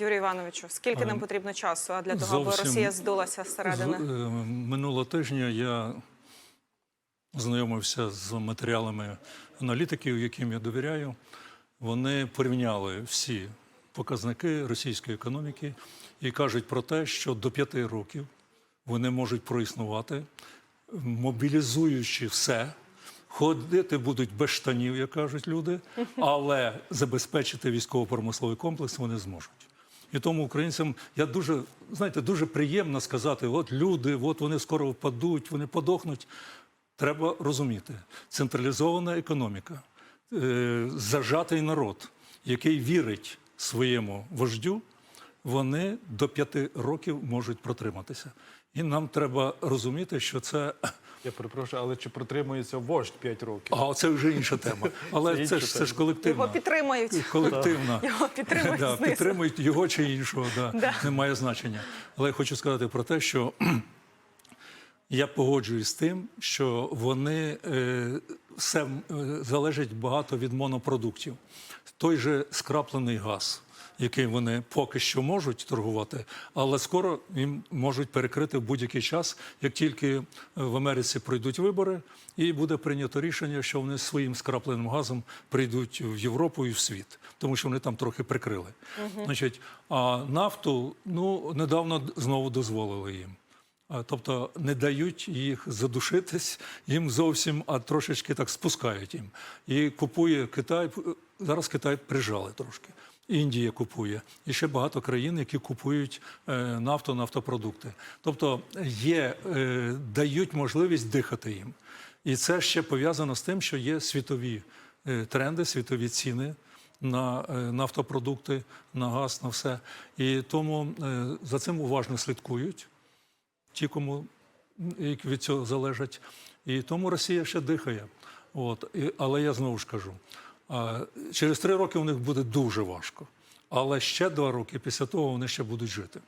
Юрію Івановичу, скільки нам потрібно часу а для того, аби Росія здулася зсередини? Е, Минулого тижня я знайомився з матеріалами аналітиків, яким я довіряю. Вони порівняли всі показники російської економіки і кажуть про те, що до п'яти років вони можуть проіснувати, мобілізуючи все. Ходити будуть без штанів, як кажуть люди, але забезпечити військово-промисловий комплекс вони зможуть. І тому українцям я дуже знаєте, дуже приємно сказати: от люди, от вони скоро впадуть, вони подохнуть. Треба розуміти, централізована економіка, е, зажатий народ, який вірить своєму вождю, вони до п'яти років можуть протриматися. І нам треба розуміти, що це Я перепрошую, але чи протримується вождь 5 років? а це вже інша тема. Але Це це, ж це ж колективна. Його підтримують. колективна. Його підтримують да, підтримують його чи іншого, да, Да. немає значення. Але я хочу сказати про те, що я погоджуюсь з тим, що вони е, все е, залежить багато від монопродуктів. Той же скраплений газ. Який вони поки що можуть торгувати, але скоро їм можуть перекрити в будь-який час, як тільки е, в Америці пройдуть вибори, і буде прийнято рішення, що вони своїм скрапленим газом прийдуть в Європу і в світ, тому що вони там трохи прикрили. Значить, а нафту ну недавно знову дозволили їм. Тобто не дають їх задушитись їм зовсім, а трошечки так спускають їм. І купує Китай. Зараз Китай прижали трошки. Індія купує і ще багато країн, які купують е, нафту, нафтопродукти. Тобто є, е, дають можливість дихати їм. І це ще пов'язано з тим, що є світові е, тренди, світові ціни на нафтопродукти, на газ, на все. І тому за цим уважно слідкують ті, кому від цього залежать. І тому Росія ще дихає. От. І, але я знову ж кажу, через три роки у них буде дуже важко. Але ще два роки після того вони ще будуть жити.